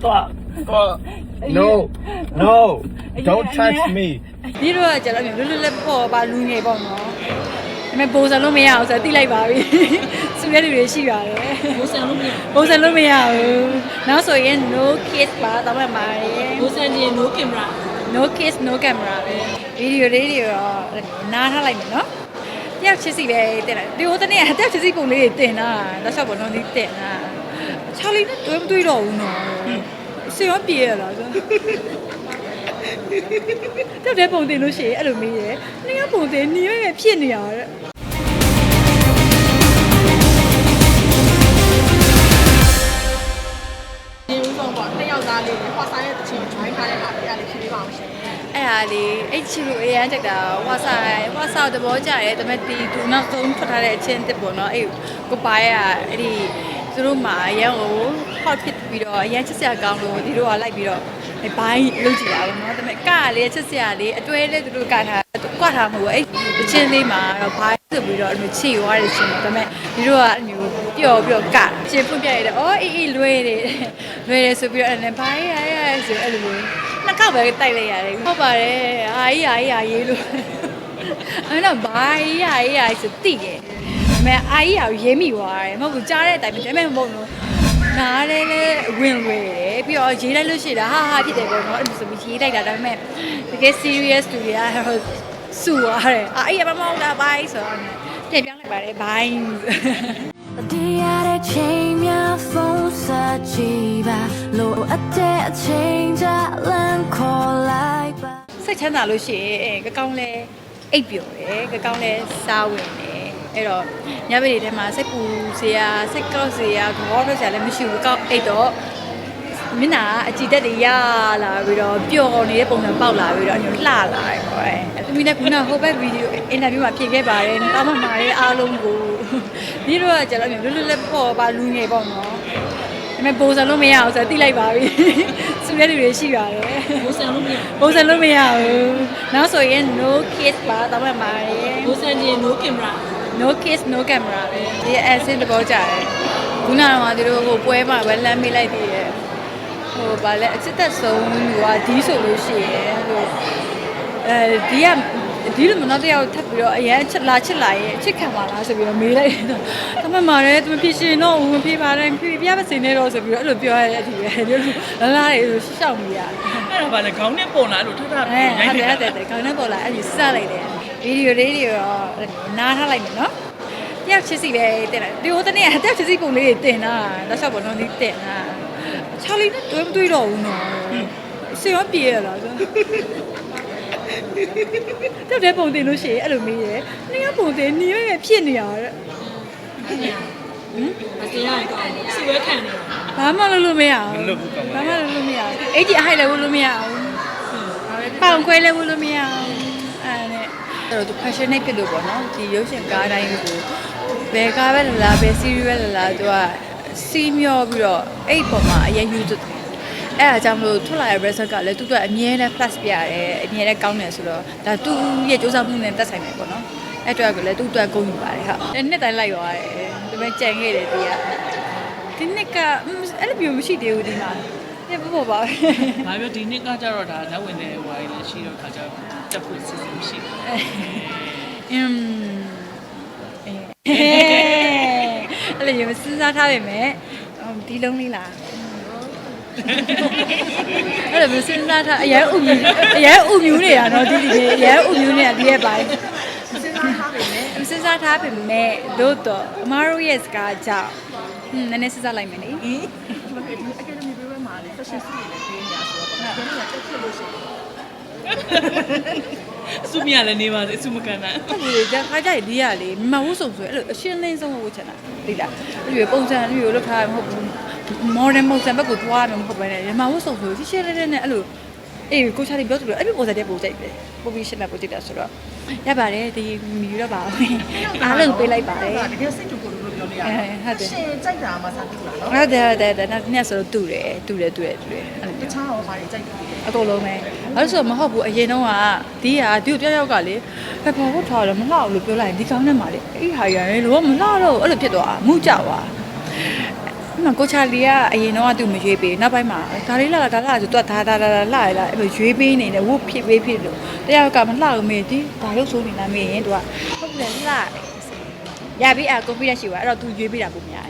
Fuck. Fuck. No. No. Don't touch me. ဒီတော့ကျတော့လွတ်လွတ်လပ်ပေါ့ပါလူငယ်ပေါ့နော်ဒါပေမဲ့ပုံစံလို့မရအောင်ဆိုတော့တိလိုက်ပါပြီစူရဲလူတွေရှိပါတယ်ဘိုးဆန်လို့မရပုံစံလို့မရဘူးနောက်ဆိုရင် no kiss ပါတော့မှပါတယ်ဘိုးဆန်ကြီး no camera no kiss no camera ပဲဗီဒီယိုလေးတွေတော့နားထားလိုက်မယ်နော်တယောက်ချစ်စီပဲတင်လိုက်ဒီဟိုတနေ့ကတယောက်ချစ်စီပုံလေးတွေတင်တာတော့ရှော့ပေါ်တော့ဒီတင်တာချာလီနဲ့တွေ့မတွေ့တော့ဘူးနော် စေရောပြေရလားဆိုတော့တဲ့ပုံတင်လို့ရှိရင်အဲ့လိုမေးတယ်နင်ကပုံတင်နင်ရရဲ့ဖြစ်နေရတဲ့ဒီဦးဆုံးပေါ့နှစ်ယောက်သားလေးဟောဆိုင်ရဲ့တချင် join ထားတဲ့ဟာလေးအဲ့လေးဖြည့်ပေးပါအောင်ရှင်အဲ့ဟာလေးအဲ့ချီလိုအရန်ကြက်တာဝါဆိုင်ဝါဆောက်သဘောကြရဲဒါပေမဲ့ဒီသူနောက်ဆုံးထွက်ထားတဲ့အချင်းတစ်ပေါ့နော်အဲ့ကိုပါရအဲ့ဒီသူတို့မှာအရန်ကို hot ဖြစ်ပြီးတော့အရန်ချစ်စရာကောင်းလို့ဒီတို့ကလိုက်ပြီးတော့ဘိုင်းလုပ်ကြည့်တာပေါ့နော်ဒါပေမဲ့ကလေးချစ်စရာလေးအတွဲလေးသူတို့ကထားကွက်ထားမှာပေါ့အဲ့အချင်းလေးမှာတော့ဘိုင်းဆိုပြီးတော့အဲ့လိုချီသွားတယ်ချင်းဒါပေမဲ့ဒီတို့ကအဲ့လိုပျော်ပြီးတော့ကချင်းဖွင့်ပြရတယ်အော်အေးအေးလွဲတယ်လွဲတယ်ဆိုပြီးတော့အဲ့နဲ့ဘိုင်းရရဆိုအဲ့လိုမျိုးနှစ်ခေါက်ပဲတိုက်လိုက်ရတယ်ဟုတ်ပါတယ်အာကြီးအာကြီးအာရေးလို့အဲ့တော့ဘာကြီးအာကြီးအာကြီးဆိုတိတယ်အမေအာကြီးအာကိုရေးမိသွားတယ်မဟုတ်ဘူးကြားတဲ့အတိုင်းပဲဒါပေမဲ့မဟုတ်ဘူး နားလဲလဲဝင်ဝဲတယ်ပြီးတော့ရေးလိုက်လို့ရှိတာဟာဟာဖြစ်တယ်ပေါ့နော်အဲ့လိုဆိုပြီးရေးလိုက်တာဒါပေမဲ့တကယ် serious တူရဟိုစူရတယ်အာအေးမမဟုတ်တာဘိုင်းဆိုတော့ပြန်ပြောင်းလိုက်ပါတယ်ဘိုင်းဒီရတဲ့ချိန်များဖုန်းဆက်ကြည့်ပါလို့အတဲ့အချိန်ကြလမ်းခေါ်လိုက်ပါစိတ်ချမ်းသာလို့ရှိရင်အဲကကောင်းလဲအိပ်ပျော်တယ်ကကောင်းလဲစားဝင်တယ် အဲ့တော့ညဘက်တွေထဲမှာစိတ်ပူစရာစိတ်ကောက်စရာခေါ်ထွက်စရာလည်းမရှိဘူးကောက်အိပ်တော့မျက်နှာအကြည်တက်တွေရလာပြီးတော့ပျော်နေတဲ့ပုံစံပေါက်လာပြီးတော့အညလှလာတယ်ပေါ့အဲသူမီနဲ့ခုနဟိုဘက်ဗီဒီယိုအင်တာဗျူးမှာဖြေခဲ့ပါတယ်တောင်းမှမာရဲ့အားလုံးကိုဒီတော့ကျတော့လွတ်လွတ်လပ်ပေါ့ပါလူငယ်ပေါ့နော်ဒါပေမဲ့ပုံစံလို့မရအောင်ဆိုတော့တိလိုက်ပါပြီစူရဲလူတွေရှိပါတယ်ဘိုးဆန်လို့မရပုံစံလို့မရဘူးနောက်ဆိုရင် no kiss ပါတော့မှပါတယ်ဘိုးဆန်ကြီး no camera no kiss no camera ပဲဒီအဆင်တဘောကြတယ်ခုနကတော့သူတို့ဟိုပွဲမှာပဲလမ်းမေးလိုက်သေးတယ်ဟိုဗာလဲအချစ်သက်ဆုံးလူကဒီဆိုလို့ရှိရင်ဟိုအဲဒီကဒီလိုမနောက်တစ်ယောက်ထပ်ပြီးတော့အရင်ချစ်လာချစ်လာရဲ့ချစ်ခံပါလားဆိုပြီးတော့မေးလိုက်တယ်တော့တမန်မာရဲသူမဖြစ်ရှင်တော့ဝင်ပြေးပါတယ်ပြေးပြပါစေနဲ့တော့ဆိုပြီးတော့အဲ့လိုပြောရတဲ့အထိပဲဒီလိုလာလာတွေဆိုရှောက်နေရတယ်အဲ့ဒါဘာလဲခေါင်းနဲ့ပုံလာလို့ထထအဲရိုဟုတ်က်တယ်နေဟုတ်တယ်ဟုတ်တယ်ခေါင်းနဲ့ပေါ်လာအဲ့ဒီစလိုက်တယ် ဗီဒီယိုလေးတွေတော့နားထားလိုက်မယ်နော်တယောက်ချစ်စီပဲတင်လိုက်ဒီဟိုတနေ့ကတယောက်ချစ်စီပုံလေးတွေတင်တာတော့ရှော့ပေါ်တော့ဒီတင်တာချာလီနဲ့တွေ့မတွေ့တော့ဘူးနော်စေရောပြေရလားဆိုတော့တဲ့ပုံတင်လို့ရှိရင်အဲ့လိုမေးတယ်နင်ကပုံတင်နင်ရဲ့ဖြစ်နေရတဲ့မစင်ရတော့စီဝဲခံနေဘာမှလုပ်လို့မရဘူးဘာမှလုပ်လို့မရဘူးအဲ့ဒီအဟိုက်လည်းဝလို့မရဘူးပေါင်ခွဲလည်းဝလို့မရဘူးအဲ့နဲ့ အဲ့တော့သူ passionate ဖြစ်လို့ပေါ့နော်ဒီရုပ်ရှင်ကားတိုင်းကိုဘယ်ကားပဲလာလာဘယ် series ပဲလာလာသူကစီးမျောပြီးတော့အဲ့ပုံမှာအရင်ယူသူအဲ့ဒါကြောင့်မလို့ထွက်လာတဲ့ result ကလည်းသူကအမြဲတမ်း plus ပြရတယ်အမြဲတမ်းကောင်းတယ်ဆိုတော့ဒါသူ့ရဲ့စူးစမ်းမှုနဲ့တက်ဆိုင်တယ်ပေါ့နော်အဲ့တော့ကလည်းသူ့အတွက်ကုန်ယူပါတယ်ဟုတ်အဲ့နှစ်တိုင်းလိုက်သွားတယ်ဒီမဲ့ကြံခဲ့တယ်တီးကဒီနှစ်ကအဲ့လိုမျိုးမရှိသေးဘူးဒီမှာ ညပပပါပဲငါပြောဒီနှစ်ကကြတော့ဒါလက်ဝင်တဲ့ဟိုအရင်ရှိတော့ခါကျတော့တက်ဖို့စီစဉ်မရှိဘူးအင်းအဲ့လိုမျိုးစဉ်းစားထားပေမဲ့ဒီလုံးလေးလားအဲ့လိုမျိုးစဉ်းစားထားအရင်ဥမြူအရင်ဥမြူနေတာနော်ဒီဒီအရင်ဥမြူနေတာဒီရဲ့ပိုင်းစဉ်းစားထားပေမဲ့စဉ်းစားထားပေမဲ့တို့တော့အမားတို့ရဲ့စကားကြောင့်ဟင်းနည်းနည်းစဉ်းစားလိုက်မယ်လေ အကယ်ဒမီပွဲမှာလေ fashion စီးနေပေးနေရဆိုတော့ဒီနေ့တက်ဖြစ်လို့ရှိရင်စုမြလည်းနေပါစေစုမကန်နိုင်အဲ့ဒီကြခါကြရဒီရလေမဝုစုံဆိုအဲ့လိုအရှင်းလင်းဆုံးဝုတ်ချင်တာသိလားအဲ့ဒီပုံစံအဲ့လိုလောက်ထားမဟုတ်ဘူး modern ပုံစံဘက်ကိုသွားမှာမဟုတ်ဘဲနဲ့မဝုစုံဆိုရှင်းရှင်းလင်းလင်းနဲ့အဲ့လိုအေးကိုချာလေးပြောသူလို့အဲ့ဒီပုံစံတည်းပုံကြိုက်တယ်ပုံပြီးရှင်းတဲ့ပုံကြိုက်တာဆိုတော့ရပါတယ်ဒီမီရတော့ပါဘူးအားလုံးပေးလိုက်ပါတယ်တကယ်စိတ် ရတယ်ဟုတ်တယ်ရှင်ကြိုက်တာမှစတူတာနော်ဟုတ်တယ်ဟုတ်တယ်ဒါနဲ့နေ့ဆိုတော့တူတယ်တူတယ်တူတယ်တူတယ်အဲ့တခြားတော့ဘာတွေကြိုက်တယ်အကုန်လုံးပဲအဲ့ဆိုမဟုတ်ဘူးအရင်တော့ကဒီဟာဒီကိုပြောက်ရောက်ကလေဘယ်ဘောထားတော့မလောက်လို့ပြောလိုက်ဒီကောင်းနဲ့မှလေအဲ့ဟာရယ်လို့မလောက်တော့အဲ့လိုဖြစ်သွားတာမူကြပါမကိုချာလီကအရင်တော့သူမရွေးပေးနောက်ပိုင်းမှာဒါလေးလာဒါလာဆိုသူကဒါဒါဒါလာလာလာအဲ့လိုရွေးပေးနေတယ်ဝုတ်ဖြစ်ပေးဖြစ်လို့တယောက်ကမလှလို့မေးဒီဒါရုပ်ဆိုးနေလားမေးရင်သူကဟုတ်တယ်လှတယ် ရပြီအဲ့ကိုပြီးရရှိပါအဲ့တော့ तू ရွေးပေးတာပုံများတယ်